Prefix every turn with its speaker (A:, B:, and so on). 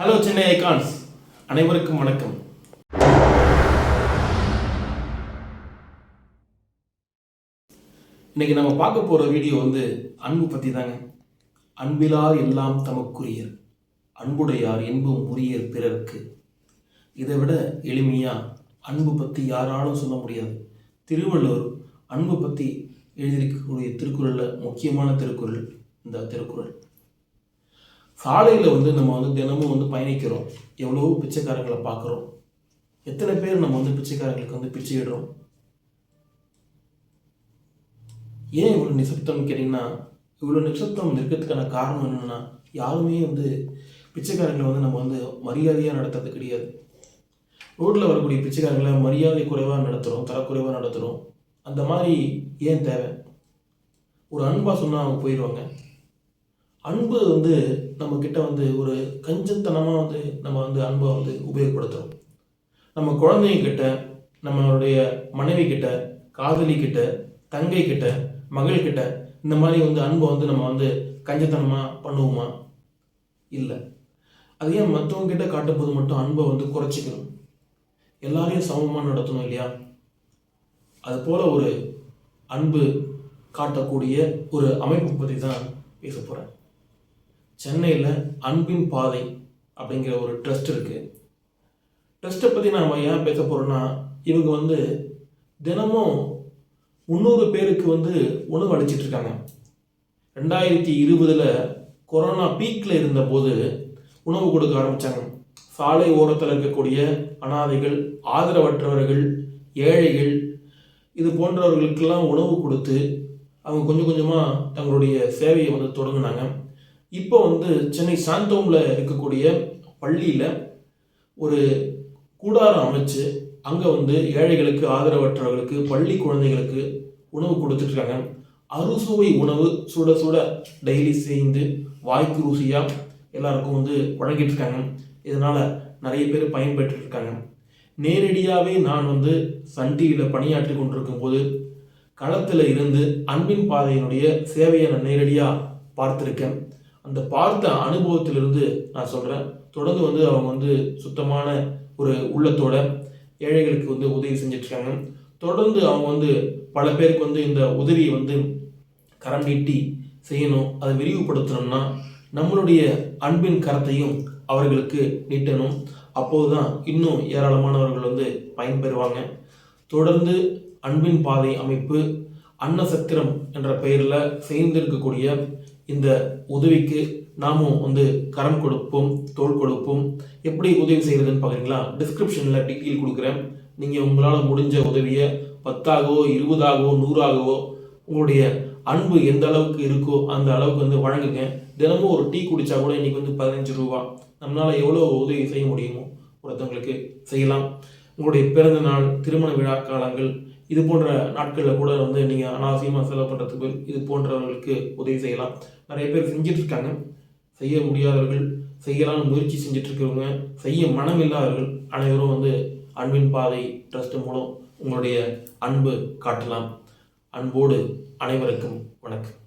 A: Hello Chennai icons அனைவருக்கும் வணக்கம். இன்னைக்கு நம்ம பார்க்க போற வீடியோ வந்து அன்பு பத்தி தாங்க அன்பிலார் எல்லாம் தமக்குரியர். அன்புடையார் என்பும் உரியர் பிறர்க்கு. இதை விட எளிமையா அன்பு பத்தி யாராலும் சொல்ல முடியாது. திருவள்ளுவர் அன்பு பத்தி எழுதியிருக்கக்கூடிய திருக்குறளில் முக்கியமான திருக்குறள் இந்த திருக்குறள். சாலையில் வந்து நம்ம வந்து தினமும் பயணிக்கிறோம். எவ்வளவோ பிச்சைக்காரங்களை பார்க்குறோம். எத்தனை பேர் நம்ம வந்து பிச்சைக்காரங்களுக்கு வந்து பிச்சை இடுறோம்? ஏன் இவ்வளோ நிசப்தம்னு கேட்டிங்கன்னா இவ்வளோ நிசப்தம் இருக்கிறதுக்கான காரணம் என்னென்னா யாருமே வந்து பிச்சைக்காரங்களை வந்து நம்ம வந்து மரியாதையாக நடத்துறது கிடையாது. ரோட்டில் வரக்கூடிய பிச்சைக்காரங்களை மரியாதை குறைவாக நடத்துகிறோம் தரக்குறைவாக நடத்துகிறோம் அந்த மாதிரி ஏன் தேவை? ஒரு அன்பாக சொன்னால் அவங்க போயிடுவாங்க அன்பு வந்து நம்ம கிட்ட வந்து ஒரு கஞ்சத்தனமாக வந்து நம்ம வந்து அன்பை வந்து உபயோகப்படுத்துகிறோம் நம்ம குழந்தைங்கிட்ட நம்மளுடைய மனைவி கிட்ட காதலி கிட்ட தங்கை கிட்ட மகள் கிட்ட இந்த மாதிரி வந்து அன்பை வந்து நம்ம வந்து கஞ்சத்தனமாக பண்ணுவோமா? இல்லை. அது ஏன் மற்றவங்க கிட்ட காட்டும்போது மட்டும் அன்பை வந்து குறைச்சிக்கணும்? எல்லாரையும் சமமாக நடத்தணும் இல்லையா? அது போல ஒரு அன்பு காட்டக்கூடிய ஒரு அமைப்பு பற்றி தான் பேச போகிறேன் சென்னையில் அன்பின் பாதை அப்படிங்கிற ஒரு ட்ரஸ்ட் இருக்குது ட்ரஸ்ட்டை பற்றி நாம் ஏன் பேச போகிறோன்னா இவங்க வந்து தினமும் முந்நூறு பேருக்கு வந்து உணவு அளிச்சிட்டுருக்காங்க ரெண்டாயிரத்தி இருபதில் கொரோனா பீக்கில் இருந்தபோது உணவு கொடுக்க ஆரம்பித்தாங்க சாலை ஓரத்தில் இருக்கக்கூடிய அனாதைகள் ஆதரவற்றவர்கள் ஏழைகள் இது போன்றவர்களுக்கெல்லாம் உணவு கொடுத்து அவங்க கொஞ்சம் கொஞ்சமாக தங்களுடைய சேவையை வந்து தொடங்கினாங்க. இப்போ வந்து சென்னை சாந்தோமில் இருக்கக்கூடிய பள்ளியில் ஒரு கூடாரம் அமைச்சு அங்கே வந்து ஏழைகளுக்கு ஆதரவற்றவர்களுக்கு பள்ளி குழந்தைகளுக்கு உணவு கொடுத்துட்ருக்காங்க. அறுசுவை உணவு சுட சுட டெய்லி சேர்ந்து வாய்க்கு ருசியாக எல்லாருக்கும் வந்து வழங்கிட்டு இருக்காங்க இதனால் நிறைய பேர் பயன்பெற்று இருக்காங்க நேரடியாகவே நான் வந்து சன் டிவியில் பணியாற்றி கொண்டிருக்கும் போது களத்தில் இருந்து அன்பின் பாதையினுடைய சேவையை நான் நேரடியாக பார்த்துருக்கேன். அந்த பார்த்த அனுபவத்திலிருந்து நான் சொல்கிறேன் தொடர்ந்து வந்து அவங்க வந்து சுத்தமான ஒரு உள்ளத்தோட ஏழைகளுக்கு வந்து உதவி செஞ்சிட்ருக்காங்க. தொடர்ந்து அவங்க வந்து பல பேருக்கு வந்து இந்த உதவியை வந்து கரம் நீட்டி செய்யணும் அதை விரிவுபடுத்தணும்னா நம்மளுடைய அன்பின் கரத்தையும் அவர்களுக்கு நீட்டணும். அப்போது தான் இன்னும் ஏராளமானவர்கள் வந்து பயன்பெறுவாங்க. தொடர்ந்து அன்பின் பாதை அமைப்பு அன்னசத்திரம் என்ற பெயரில் சேர்ந்திருக்கக்கூடிய இந்த உதவிக்கு நாமும் வந்து கரம் கொடுப்போம் தோல் கொடுப்போம். எப்படி உதவி செய்கிறதுன்னு பார்க்குறீங்களா டிஸ்கிரிப்ஷனில் டிக்கீல் கொடுக்குறேன். நீங்கள் உங்களால் முடிஞ்ச உதவியை பத்தாகவோ இருபதாகவோ நூறாகவோ உங்களுடைய அன்பு எந்த அளவுக்கு இருக்கோ அந்த அளவுக்கு வந்து வழங்குங்க. தினமும் ஒரு டீ குடித்தா கூட இன்றைக்கி வந்து பதினஞ்சு ரூபா. நம்மளால் எவ்வளோ உதவி செய்ய முடியுமோ ஒருத்தவங்களுக்கு செய்யலாம். உங்களுடைய பிறந்த நாள் திருமண விழா காலங்கள் இது போன்ற நாட்களில் கூட வந்து நீங்கள் அனாவசியமாக செலவு பண்ணுறதுக்கு இது போன்றவர்களுக்கு உதவி செய்யலாம். நிறைய பேர் செஞ்சுட்டு இருக்காங்க செய்ய முடியாதவர்கள் செய்யலாம்னு முயற்சி செஞ்சிட்ருக்கிறவங்க செய்ய மனம் இல்லாதவர்கள் அனைவரும் வந்து அன்பின் பாதை ட்ரஸ்ட் மூலம் உங்களுடைய அன்பு காட்டலாம். அன்போடு அனைவருக்கும் வணக்கம்.